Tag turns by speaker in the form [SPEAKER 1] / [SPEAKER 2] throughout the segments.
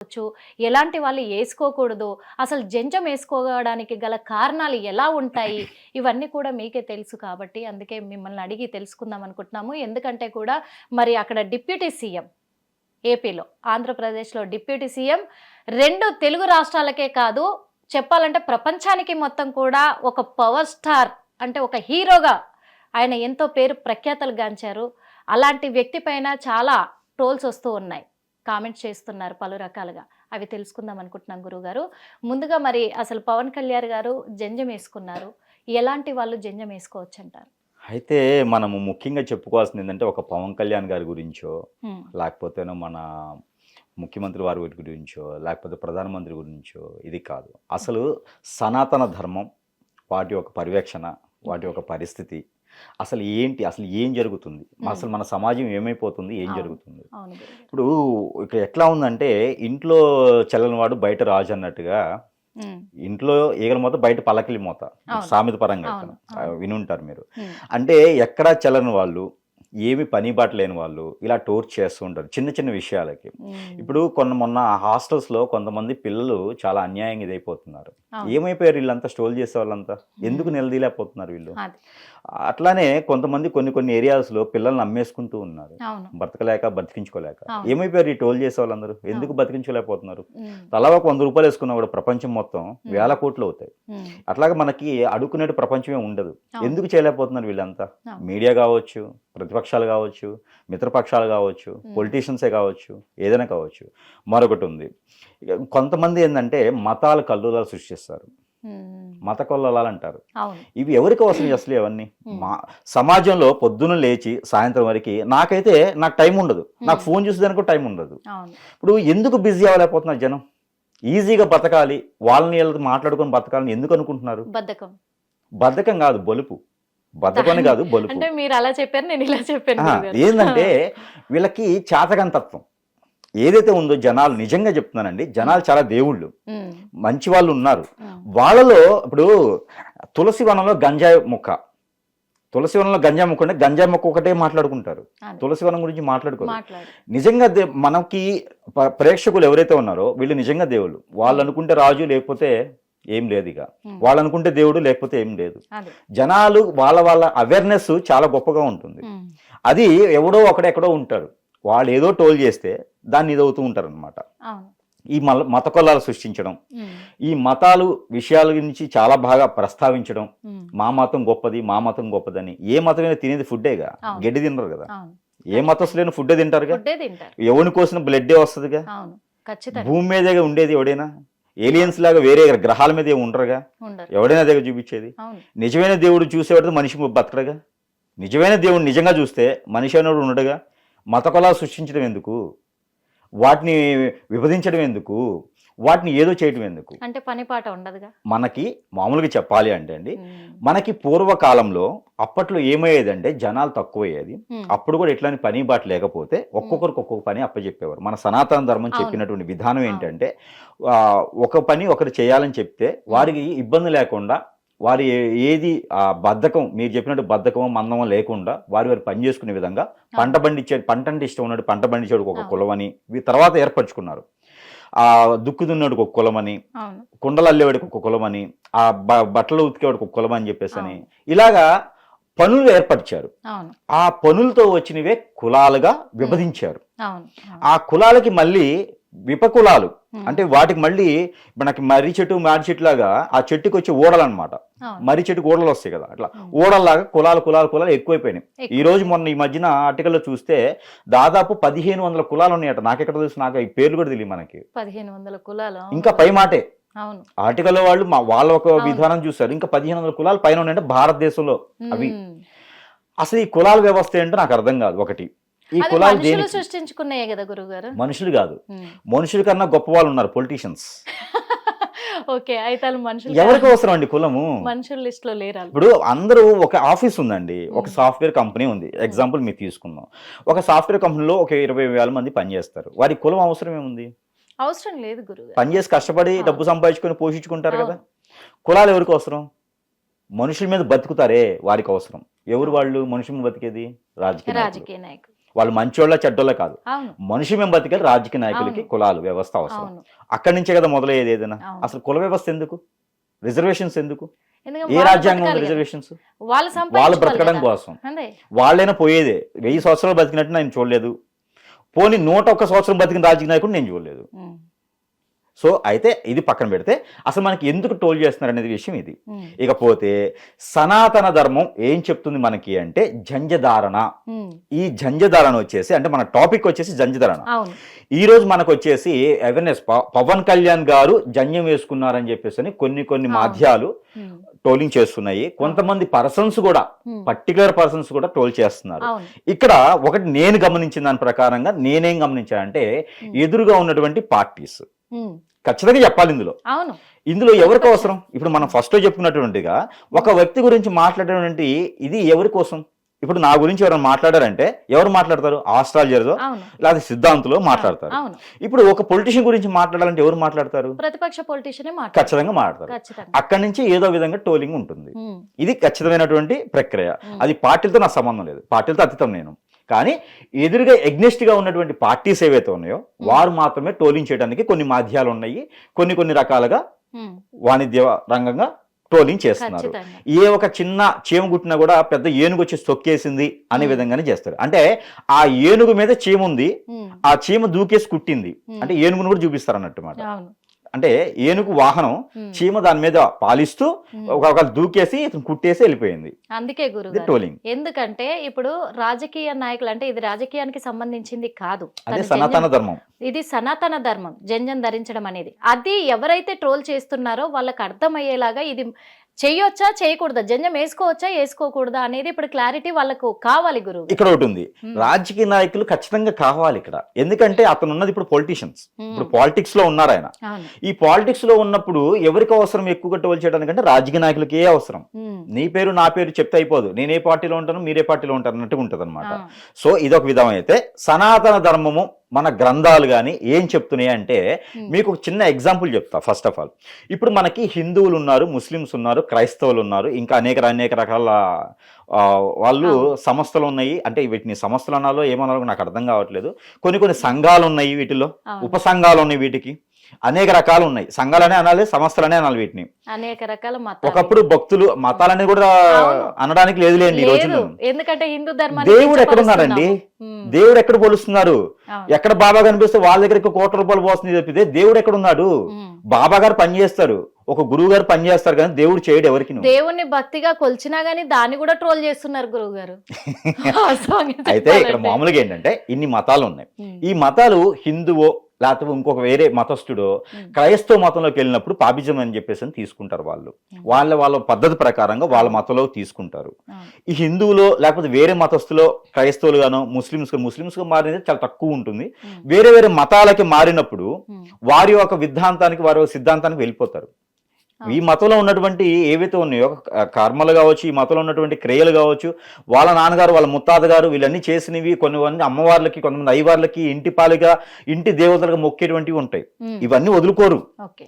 [SPEAKER 1] వచ్చు ఎలాంటి వాళ్ళు వేసుకోకూడదు. అసలు జంజం వేసుకోవడానికి గల కారణాలు ఎలా ఉంటాయి? ఇవన్నీ కూడా మీకే తెలుసు కాబట్టి అందుకే మిమ్మల్ని అడిగి తెలుసుకుందాం అనుకుంటున్నాము. ఎందుకంటే కూడా మరి అక్కడ డిప్యూటీ సీఎం ఏపీలో ఆంధ్రప్రదేశ్లో డిప్యూటీ సీఎం రెండు తెలుగు రాష్ట్రాలకే కాదు చెప్పాలంటే ప్రపంచానికి మొత్తం కూడా ఒక పవర్ స్టార్ అంటే ఒక హీరోగా ఆయన ఎంతో పేరు ప్రఖ్యాతలు గాంచారు. అలాంటి వ్యక్తి పైన చాలా ట్రోల్స్ వస్తూ ఉన్నాయి. కామెంట్స్ చేస్తున్నారు పలు రకాలుగా. అవి తెలుసుకుందాం అనుకుంటున్నాం గురుగారు ముందుగా మరి అసలు పవన్ కళ్యాణ్ గారు జంజం వేసుకున్నారు. ఎలాంటి వాళ్ళు జంజం వేసుకోవచ్చు అంటారు
[SPEAKER 2] అయితే మనము ముఖ్యంగా చెప్పుకోవాల్సింది ఏంటంటే ఒక పవన్ కళ్యాణ్ గారి గురించో. లేకపోతేనో మన ముఖ్యమంత్రి వారి గురించో లేకపోతే ప్రధానమంత్రి గురించో ఇది కాదు. అసలు సనాతన ధర్మం వాటి యొక్క పర్యవేక్షణ వాటి యొక్క పరిస్థితి అసలు ఏంటి అసలు ఏం జరుగుతుంది అసలు మన సమాజం ఏమైపోతుంది ఏం. జరుగుతుంది. ఇప్పుడు ఇక్కడ ఎట్లా ఉందంటే ఇంట్లో చెల్లని వాడు బయట రాజు అన్నట్టుగా. ఇంట్లో ఈగల మూత బయట పలకిలి మూత. సామెత పరంగా. వినుంటారు మీరు. అంటే ఎక్కడా చెల్లని వాళ్ళు ఏమి పని బాట లేని వాళ్ళు ఇలా టోర్ చేస్తూ ఉంటారు చిన్న చిన్న విషయాలకి. ఇప్పుడు కొన్న మొన్న హాస్టల్స్లో కొంతమంది పిల్లలు చాలా అన్యాయంగా ఇదైపోతున్నారు. ఏమైపోయారు వీళ్ళంతా స్టోల్ చేసే వాళ్ళంతా ఎందుకు నిలదీలేకపోతున్నారు వీళ్ళు. అట్లానే కొంతమంది కొన్ని కొన్ని ఏరియాస్లో పిల్లల్ని అమ్మేసుకుంటూ ఉన్నారు బ్రతకలేక బతికించుకోలేక. ఏమైపోయారు ఈ టోల్ చేసే వాళ్ళందరూ ఎందుకు బతికించుకోలేకపోతున్నారు. తలా ఒక వంద రూపాయలు వేసుకున్నా కూడా ప్రపంచం మొత్తం వేల కోట్లు అవుతాయి. అట్లాగే మనకి అడుక్కునేటు ప్రపంచమే ఉండదు. ఎందుకు చేయలేకపోతున్నారు వీళ్ళంతా. మీడియా కావచ్చు ప్రతిపక్షాలు కావచ్చు మిత్రపక్షాలు కావచ్చు. పొలిటీషియన్సే కావచ్చు ఏదైనా కావచ్చు మరొకటి ఉంది కొంతమంది ఏంటంటే మతాలు కల్లులాలు సృష్టిస్తారు. మత కొల్లలాలు అంటారు
[SPEAKER 1] అవును.
[SPEAKER 2] ఇవి ఎవరికి అవసరం అసలు ఇవన్నీ. మా సమాజంలో పొద్దున్న లేచి సాయంత్రం వరకు నాకైతే నాకు టైం ఉండదు. నాకు ఫోన్ చూసేదానికి టైం ఉండదు. ఇప్పుడు ఎందుకు బిజీ అవ్వలేకపోతున్నారు జనం? ఈజీగా బతకాలి వాళ్ళని వీళ్ళతో మాట్లాడుకొని బతకాలని ఎందుకు అనుకుంటున్నారు?
[SPEAKER 1] బద్ధకం.
[SPEAKER 2] బద్ధకం కాదు బలుపు. బద్ధకం అని కాదు బలుపు.
[SPEAKER 1] అంటే మీరు అలా చెప్పారు నేను ఇలా చెప్పాను.
[SPEAKER 2] ఏంటంటే వీళ్ళకి చాతకంతత్వం. ఏదైతే ఉందో జనాలు నిజంగా చెప్తున్నానండి జనాలు చాలా దేవుళ్ళు. మంచి వాళ్ళు ఉన్నారు. వాళ్ళలో ఇప్పుడు తులసి వనంలో గంజాయి మొక్క. తులసి వనంలో గంజాయి మొక్క అంటే గంజాయి మొక్క ఒకటే మాట్లాడుకుంటారు. తులసి వనం గురించి మాట్లాడుకోరు.
[SPEAKER 1] మాట్లాడు
[SPEAKER 2] నిజంగా మనకి ప్రేక్షకులు ఎవరైతే ఉన్నారో వీళ్ళు నిజంగా దేవుళ్ళు. వాళ్ళు అనుకుంటే రాజు లేకపోతే ఏం లేదు ఇక. వాళ్ళు అనుకుంటే దేవుడు లేకపోతే ఏం లేదు. జనాలు వాళ్ళ వాళ్ళ అవేర్నెస్ చాలా గొప్పగా ఉంటుంది. అది ఎవడో ఒకడెక్కడో ఉంటాడు వాళ్ళు ఏదో టోల్ చేస్తే దాన్ని ఇదవుతూ ఉంటారు అనమాట
[SPEAKER 1] అవును.
[SPEAKER 2] ఈ మల మత కొల్లాలు సృష్టించడం. ఈ మతాలు విషయాల గురించి చాలా బాగా ప్రస్తావించడం. మా మతం గొప్పది మా మతం గొప్పదని ఏ మతమైనా తినేది ఫుడ్డేగా. గడ్డి తినరు కదా. ఏ మతస్థులైన ఫుడ్డే తింటారుగా? ఎవరిని కోసిన బ్లడ్డే వస్తుందిగా? భూమి మీదే ఉండేది ఎవడైనా? ఏలియన్స్ లాగా వేరే గ్రహాల మీద ఏమి ఉండరుగా?
[SPEAKER 1] ఉండరు.
[SPEAKER 2] ఎవడైనా దగ్గర చూపించేది? నిజమైన దేవుడు చూసేవాడితో మనిషి బతకడగా? నిజమైన దేవుడు నిజంగా చూస్తే మనిషి అనేవాడు ఉండడుగా? మత కులాలు సృష్టించడం ఎందుకు? వాటిని విభజించడం ఎందుకు? వాటిని ఏదో చేయడం ఎందుకు?
[SPEAKER 1] అంటే పని పాట ఉండదుగా?
[SPEAKER 2] మనకి మామూలుగా చెప్పాలి అంటే అండి. మనకి పూర్వకాలంలో అప్పట్లో ఏమయ్యేదంటే జనాలు తక్కువయ్యేది. అప్పుడు కూడా ఇట్లాంటి పని బాట లేకపోతే ఒక్కొక్కరికి ఒక్కొక్క పని అప్పచెప్పేవారు మన సనాతన ధర్మం. చెప్పినటువంటి విధానం ఏంటంటే ఒక పని ఒకరు చేయాలని చెప్తే వారికి ఇబ్బంది లేకుండా వారి ఏది ఆ బద్ధకం మీరు చెప్పినట్టు బద్ధకం మందమో లేకుండా వారి వారి పని చేసుకునే విధంగా పంట పండించే పంట అంటే ఇష్టం ఉన్నట్టు పంట పండించేవాడికి ఒక. కులమని తర్వాత ఏర్పరచుకున్నారు. ఆ దుక్కు దున్నాడికి ఒక కులమని కుండలు అల్లేవాడికి ఒక కులమని ఆ బట్టలు ఉతికేవాడికి ఒక కులమని చెప్పేసి అని. ఇలాగా పనులు ఏర్పరిచారు. ఆ పనులతో వచ్చినవే కులాలుగా విభజించారు. ఆ కులాలకి మళ్ళీ విపకులాలు. అంటే వాటికి మళ్ళీ మనకి మర్రి చెట్టు మారి చెట్టు లాగా ఆ చెట్టుకి వచ్చి ఓడలు అనమాట మర్రి చెట్టుకు ఓడలు వస్తాయి కదా అట్లా. ఓడల్లాగా కులాలు కులాలు కులాలు ఎక్కువైపోయినాయి.
[SPEAKER 1] ఎక్కువ.
[SPEAKER 2] ఈ రోజు మొన్న ఈ మధ్యన ఆర్టికల్లో చూస్తే దాదాపు పదిహేను వందల కులాలు ఉన్నాయట. నాకెక్కడ తెలుసు? నాకు ఈ పేర్లు కూడా తెలియదు మనకి.
[SPEAKER 1] పదిహేను వందల కులాలు.
[SPEAKER 2] ఇంకా పై మాటే.
[SPEAKER 1] అవును.
[SPEAKER 2] ఆర్టికల్లో వాళ్ళు మా వాళ్ళ ఒక. విధానం చూస్తారు ఇంకా పదిహేను వందల కులాలు పైన ఉన్నాయంటే భారతదేశంలో అవి. అసలు ఈ కులాల వ్యవస్థ ఏంటో నాకు అర్థం కాదు ఒకటి. ఈ కులాలు దేనికి?
[SPEAKER 1] సృష్టించుకున్నాయే కదా గురుగారు
[SPEAKER 2] మనుషులు కాదు. మనుషుల కన్నా గొప్ప వాళ్ళు ఉన్నారు పొలిటీషియన్స్
[SPEAKER 1] ఓకే అయితే వాళ్ళు మనుషులు
[SPEAKER 2] ఎవరికి అవసరం అండి కులము?
[SPEAKER 1] మనుషుల లిస్ట్లో లేరు.
[SPEAKER 2] ఇప్పుడు అందరూ ఒక ఆఫీస్ ఉందండి ఒక. సాఫ్ట్వేర్ కంపెనీ ఉంది. ఎగ్జాంపుల్ మీరు తీసుకుందాం. ఒక సాఫ్ట్వేర్ కంపెనీలో ఒక ఇరవై వేల మంది పనిచేస్తారు వారి కులం అవసరం ఏముంది?
[SPEAKER 1] అవసరం లేదు గురుగారు
[SPEAKER 2] పనిచేసి కష్టపడి. డబ్బు సంపాదించుకొని పోషించుకుంటారు కదా. కులాలు ఎవరికి అవసరం? మనుషుల మీద బతుకుతారే వారికి అవసరం. ఎవరు వాళ్ళు? మనుషుల మీద బతికేది? రాజకీయ.
[SPEAKER 1] రాజకీయ నాయకులు.
[SPEAKER 2] వాళ్ళు మంచోళ్ళ చెడ్డోళ్ళ కాదు. మనిషి మేము బతికే రాజకీయ నాయకులకి. కులాలు వ్యవస్థ అవసరం. అక్కడి నుంచే కదా మొదలయ్యేది ఏదైనా. అసలు కుల వ్యవస్థ ఎందుకు? రిజర్వేషన్స్ ఎందుకు? ఏ రాజ్యాంగం
[SPEAKER 1] బతకాలి.
[SPEAKER 2] రిజర్వేషన్స్?
[SPEAKER 1] వాళ్ళు
[SPEAKER 2] బ్రతకడం. కోసం. వాళ్ళైనా పోయేదే. వెయ్యి సంవత్సరాలు బతికినట్టు నేను చూడలేదు. పోనీ నూట ఒక్క సంవత్సరం బతికిన రాజకీయ నాయకుడు నేను చూడలేదు. సో అయితే ఇది పక్కన పెడితే అసలు మనకి ఎందుకు టోల్ చేస్తున్నారు అనేది విషయం ఇది. ఇకపోతే సనాతన ధర్మం ఏం చెప్తుంది మనకి అంటే జంజధారణ. ఈ జంజధారణ వచ్చేసి అంటే మన టాపిక్ వచ్చేసి జంజధారణ. ఈ రోజు మనకు వచ్చేసి అవేర్నెస్ పవన్ కళ్యాణ్ గారు జంజం వేసుకున్నారని చెప్పేసి కొన్ని కొన్ని. మాధ్యాలు
[SPEAKER 1] ఉమ్,
[SPEAKER 2] ట్రోలింగ్ చేస్తున్నాయి. కొంతమంది పర్సన్స్ కూడా పర్టికులర్ పర్సన్స్ కూడా ట్రోల్ చేస్తున్నారు. ఇక్కడ ఒకటి నేను గమనించిన దాని ప్రకారంగా నేనేం గమనించానంటే. ఎదురుగా ఉన్నటువంటి పార్టీస్ ఖచ్చితంగా చెప్పాలి ఇందులో.
[SPEAKER 1] అవును.
[SPEAKER 2] ఇందులో ఎవరికి అవసరం? ఇప్పుడు మనం ఫస్ట్ చెప్పుకున్నటువంటిగా ఒక వ్యక్తి గురించి మాట్లాడేటువంటి ఇది ఎవరి కోసం? ఇప్పుడు నా గురించి ఎవరైనా మాట్లాడారంటే ఎవరు మాట్లాడతారు? ఆస్ట్రాలజర్తో లేదా సిద్ధాంతులో మాట్లాడతారు. ఇప్పుడు ఒక పొలిటీషియన్ గురించి మాట్లాడాలంటే ఎవరు మాట్లాడతారు?
[SPEAKER 1] ప్రతిపక్ష పొలిటీషియన్
[SPEAKER 2] ఖచ్చితంగా మాట్లాడతారు. అక్కడి నుంచి ఏదో విధంగా టోలింగ్ ఉంటుంది. ఇది ఖచ్చితమైనటువంటి ప్రక్రియ. అది పార్టీలతో నాకు సంబంధం లేదు. పార్టీలతో అతీతం నేను. కానీ ఎదురుగా ఎగ్నెస్ట్గా ఉన్నటువంటి పార్టీస్ ఏవైతే ఉన్నాయో వారు మాత్రమే టోలింగ్ చేయడానికి కొన్ని మాధ్యాలు ఉన్నాయి. కొన్ని కొన్ని రకాలుగా వాణిజ్య రంగంగా ట్రోలింగ్ చేస్తున్నారు. ఏ ఒక చిన్న చీమ కుట్టినా కూడా పెద్ద ఏనుగు వచ్చి తొక్కేసింది అనే. విధంగానే చేస్తారు. అంటే ఆ ఏనుగు మీద చీమ ఉంది ఆ చీమ దూకేసి కుట్టింది. అంటే ఏనుగును కూడా చూపిస్తారు అన్నట్టు మాట. అంటే ఏనుగు వాహనం చీమ దాని మీద పాలిస్తూ
[SPEAKER 1] ఉమ్.
[SPEAKER 2] ఒక ఒక దూకేసి ఇతను కుట్టేసి వెళ్ళిపోయింది.
[SPEAKER 1] అందుకే
[SPEAKER 2] ఇది
[SPEAKER 1] గురుగారు
[SPEAKER 2] ట్రోలింగ్
[SPEAKER 1] ఎందుకంటే ఇప్పుడు రాజకీయ నాయకులు అంటే ఇది రాజకీయానికి సంబంధించింది కాదు.
[SPEAKER 2] అదే
[SPEAKER 1] తను
[SPEAKER 2] సనాతన ధర్మం.
[SPEAKER 1] ఇది సనాతన ధర్మం జంజం ధరించడం అనేది. అది ఎవరైతే ట్రోల్ చేస్తున్నారో వాళ్ళకి అర్థమయ్యేలాగా ఇది చేయొచ్చా చేయకూడదా? జంజం వేసుకోవచ్చా వేసుకోకూడదా అనేది ఇప్పుడు క్లారిటీ వాళ్ళకు కావాలి గురువు
[SPEAKER 2] ఇక్కడ ఒకటి ఉంది. రాజకీయ నాయకులు ఖచ్చితంగా కావాలి ఇక్కడ. ఎందుకంటే అతను ఉన్నది ఇప్పుడు పొలిటీషియన్స్ ఇప్పుడు పాలిటిక్స్లో ఉన్నారు ఆయన. ఈ పాలిటిక్స్లో ఉన్నప్పుడు ఎవరికి అవసరం ఎక్కువగా టోల్ చేయడానికంటే రాజకీయ నాయకులకి ఏ అవసరం నీ పేరు నా పేరు చెప్తే అయిపోదు. నేను ఏ పార్టీలో ఉంటాను మీరే పార్టీలో ఉంటారు అన్నట్టుగా ఉంటుంది అనమాట సో ఇదొక విధం అయితే సనాతన ధర్మము మన గ్రంథాలు కానీ ఏం చెప్తున్నాయి అంటే మీకు ఒక చిన్న ఎగ్జాంపుల్ చెప్తా ఫస్ట్ ఆఫ్ ఆల్ ఇప్పుడు మనకి హిందువులు ఉన్నారు ముస్లిమ్స్ ఉన్నారు క్రైస్తవులు ఉన్నారు ఇంకా అనేక అనేక రకాల వాళ్ళు సంస్థలు ఉన్నాయి అంటే వీటిని సంస్థలు అనాలో ఏమనాలో నాకు అర్థం కావట్లేదు. కొన్ని కొన్ని సంఘాలు ఉన్నాయి వీటిలో. ఉప సంఘాలు ఉన్నాయి వీటికి. అనేక రకాలు ఉన్నాయి. సంఘాలనే అనాలి సంస్థలనే అనాలి వీటిని.
[SPEAKER 1] అనేక రకాల మతాలు.
[SPEAKER 2] ఒకప్పుడు భక్తులు మతాలని కూడా. అనడానికి లేదు. లేండి
[SPEAKER 1] ఎందుకంటే హిందూ ధర్మాన్ని
[SPEAKER 2] దేవుడు
[SPEAKER 1] కించపరుస్తున్నాము. ఉమ్,
[SPEAKER 2] దేవుడు ఎక్కడ పోలుస్తున్నారు. ఎక్కడ బాబా కనిపిస్తే వాళ్ళ దగ్గరికి కోట్ల రూపాయలు పోస్తుంది తప్పితే దేవుడు ఎక్కడున్నాడు?
[SPEAKER 1] ఉమ్.
[SPEAKER 2] బాబా గారు పని చేస్తారు. ఒక గురువు గారు పని చేస్తారు కానీ దేవుడు చేయడు ఎవరికి
[SPEAKER 1] దేవుణ్ణి భక్తిగా కొలిచినా గానీ దాన్ని కూడా ట్రోల్ చేస్తున్నారు గురువు గారు.
[SPEAKER 2] అయితే ఇక్కడ మామూలుగా ఏంటంటే ఇన్ని మతాలు ఉన్నాయి. ఈ మతాలు హిందువో లేకపోతే ఇంకొక వేరే మతస్థుడో క్రైస్తవ మతంలోకి వెళ్ళినప్పుడు పాపిజం అని చెప్పేసి అని తీసుకుంటారు వాళ్ళు. వాళ్ళ వాళ్ళ పద్ధతి ప్రకారంగా వాళ్ళ మతంలో తీసుకుంటారు. ఈ హిందువులో లేకపోతే వేరే మతస్థులో క్రైస్తవులు గానో ముస్లిమ్స్ ముస్లిమ్స్గా మారినది చాలా తక్కువ ఉంటుంది. వేరే వేరే మతాలకి మారినప్పుడు వారి యొక్క విద్ధాంతానికి వారి సిద్ధాంతానికి వెళ్ళిపోతారు. ఈ మతంలో ఉన్నటువంటి ఏవైతే ఉన్నాయో కర్మలు కావచ్చు ఈ మతంలో ఉన్నటువంటి క్రియలు కావచ్చు వాళ్ళ నాన్నగారు వాళ్ళ ముత్తాత గారు వీళ్ళన్నీ చేసినవి కొన్ని అమ్మవార్లకి కొంతమంది అయ్యవార్లకి ఇంటి పాలుగా ఇంటి దేవతలుగా మొక్కేటువంటివి ఉంటాయి. ఇవన్నీ వదులుకోరు.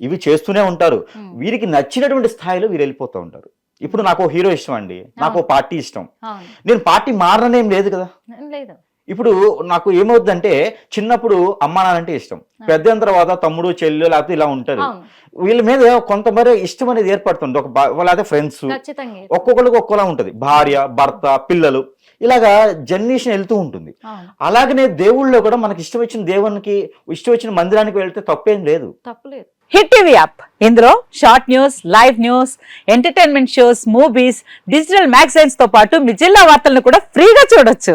[SPEAKER 2] ఇవి చేస్తూనే ఉంటారు. వీరికి నచ్చినటువంటి స్థాయిలో వీరు వెళ్ళిపోతూ ఉంటారు. ఇప్పుడు నాకు హీరో ఇష్టం అండి. నాకు పార్టీ ఇష్టం. నేను పార్టీ మారనేం లేదు కదా.
[SPEAKER 1] లేదు.
[SPEAKER 2] ఇప్పుడు నాకు ఏమవుద్దంటే చిన్నప్పుడు అమ్మా నాన్నంటే ఇష్టం. పెద్ద తర్వాత తమ్ముడు చెల్లి లేకపోతే ఇలా ఉంటారు వీళ్ళ మీద కొంతమేర ఇష్టం అనేది ఏర్పడుతుంది. ఒక లేకపోతే ఫ్రెండ్స్ ఒక్కొక్కరికి ఒక్కోలా ఉంటుంది. భార్య భర్త పిల్లలు. ఇలాగా జనరేషన్ వెళ్తూ ఉంటుంది. అలాగనే దేవుళ్ళలో కూడా మనకి ఇష్టం వచ్చిన దేవునికి ఇష్టం వచ్చిన మందిరానికి వెళ్తే తప్పేం లేదు.
[SPEAKER 1] తప్పులేదు.
[SPEAKER 3] Hit TV app. ఇందులో short news live news entertainment shows movies digital మ్యాగజైన్స్తో పాటు మీ జిల్లా వార్తలను కూడా ఫ్రీగా చూడొచ్చు.